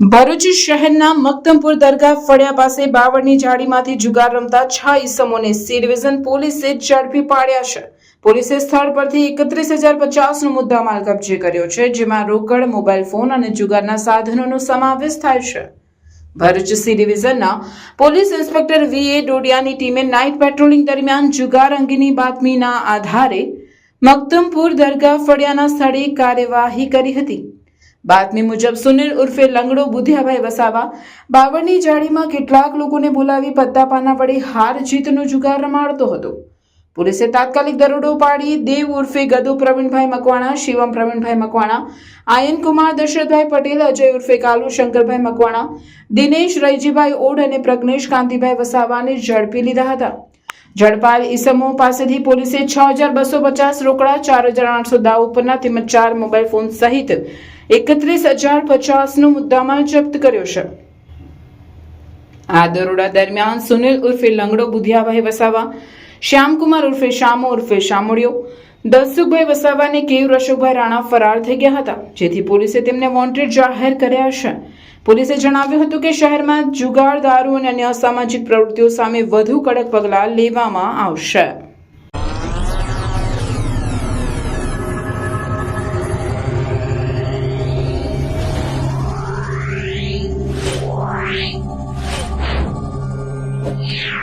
ભરૂચ શહેરના મક્તમપુર દરગાહ ફળિયા પાસે બાવળની જાળીમાંથી જુગાર રમતા છ ઈસમોને સી ડિવિઝન પોલીસે ઝડપી પાડ્યા છે. પોલીસે સ્થળ પરથી એકત્રીસ હજાર પચાસનો મુદ્દામાલ કબજે કર્યો છે, જેમાં રોકડ, મોબાઈલ ફોન અને જુગારના સાધનોનો સમાવેશ થાય છે. ભરૂચ સી ડિવિઝનના પોલીસ ઇન્સ્પેક્ટર વી એ ડોડિયાની ટીમે નાઇટ પેટ્રોલિંગ દરમિયાન જુગાર અંગેની બાતમીના આધારે મક્તમપુર દરગાહ ફળિયાના સ્થળે કાર્યવાહી કરી હતી. બાતમી મુજબ સુનિલ ઉર્ફે લંગડો બુધિયાભાઈ વસાવા બાવળની જાળીમાં કેટલાક લોકોને બોલાવી પત્તાપાના વડે હાર જીતનો જુગાર રમાડતો હતો. પોલીસે તાત્કાલિક દરોડો પાડી દેવ ઉર્ફે ગદુ પ્રવીણભાઈ મકવાણા, શિવમ પ્રવીણભાઈ મકવાણા, આયન કુમાર દશરથભાઈ પટેલ, અજય ઉર્ફે કાલુ, શંકરભાઈ મકવાણા, દિનેશ રૈજીભાઈ ઓડ અને પ્રજ્ઞેશ કાંતિભાઈ વસાવાને ઝડપી લીધા હતા. ઝડપાયેલ ઈસમો પાસેથી પોલીસે છ હજાર બસો પચાસ રોકડા, ચાર હજાર આઠસો દાવ ઉપરના તેમજ ચાર મોબાઈલ ફોન સહિત એકત્રીસ હજાર પચાસનો મુદ્દામાલ જપ્ત કર્યો છે. આ દરોડા દરમિયાન સુનિલ ઉર્ફે લંગડો બુધિયાભાઈ વસાવા, શ્યામકુમાર ઉર્ફે શામો ઉર્ફે શામળિયો દસુખભાઈ વસાવા અને કેવ અશોકભાઈ રાણા ફરાર થઈ ગયા હતા, જેથી પોલીસે તેમને વોન્ટેડ જાહેર કર્યા છે. પોલીસે જણાવ્યું હતું કે શહેરમાં જુગાર, દારૂ અને અન્ય અસામાજિક પ્રવૃત્તિઓ સામે વધુ કડક પગલાં લેવામાં આવશે. Yeah.